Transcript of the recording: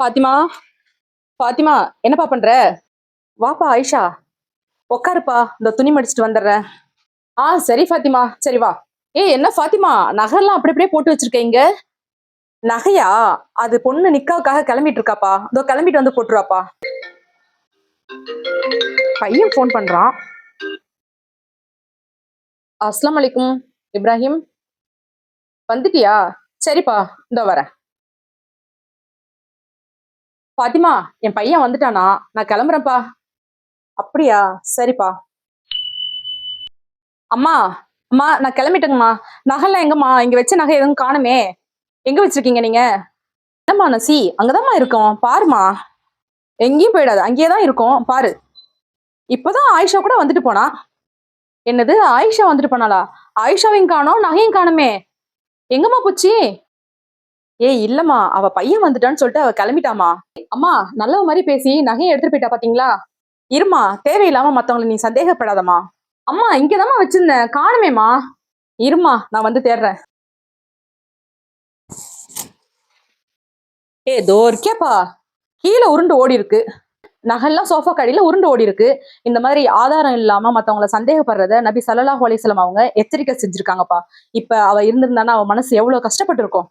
பாத்திமா பாத்திமா என்னப்பா பண்ற? வாப்பா ஆயிஷா உட்காருப்பா இந்த துணி மடிச்சிட்டு வந்துடுறேன். ஆ சரி ஃபாத்திமா சரி வா. ஏய் என்ன ஃபாத்திமா நகைலாம் அப்படி அப்படியே போட்டு வச்சிருக்கீங்க நகையா? அது பொண்ணு நிக்காவுக்காக கிளம்பிட்டு இருக்காப்பா. இதோ கிளம்பிட்டு வந்து போட்டுருவாப்பா. பையன் ஃபோன் பண்றான். அஸ்லாம் அலைக்கும் இப்ராஹிம். வந்துட்டியா? சரிப்பா இதோ வரேன். பாத்திமா என் பையன் வந்துட்டானா? நான் கிளம்புறேன்ப்பா. அப்படியா? சரிப்பா. அம்மா அம்மா நான் கிளம்பிட்டேங்கம்மா. நகைலாம் எங்கம்மா? இங்க வச்ச நகை எதுவும் காணுமே. எங்க வச்சிருக்கீங்க நீங்க? என்னம்மா நசி? அங்கதாம்மா இருக்கோம். பாருமா எங்கேயும் போயிடாது. அங்கேயே தான் இருக்கோம். பாரு. இப்போதான் ஆயிஷா கூட வந்துட்டு போனா. என்னது? ஆயிஷா வந்துட்டு போனாளா? ஆயிஷாவையும் காணோம் நகையும் காணுமே. எங்கம்மா போச்சு? ஏய் இல்லம்மா அவ பையன் வந்துட்டான்னு சொல்லிட்டு அவ கிளம்பிட்டாமா அம்மா நல்லவ மாதிரி பேசி நகையை எடுத்துட்டு போயிட்டா பாத்தீங்களா? இருமா தேவையில்லாம மத்தவங்களை நீ சந்தேகப்படாதம்மா. அம்மா இங்கதாம்மா வச்சிருந்தேன். காணுமேமா இருமா நான் வந்து தேடுறேன். ஏ தோர்க்கேப்பா கீழே உருண்டு ஓடி இருக்கு நகைல்லாம் சோஃபா கடையில உருண்டு ஓடி இருக்கு இந்த மாதிரி ஆதாரம் இல்லாம மத்தவங்கள சந்தேகப்படுறத நபி சல்லல்லாஹு அலிஸ்லாம் அவங்க எச்சரிக்கை செஞ்சிருக்காங்கப்பா. இப்ப அவ இருந்திருந்தானா அவ மனசு எவ்வளவு கஷ்டப்பட்டு இருக்கும்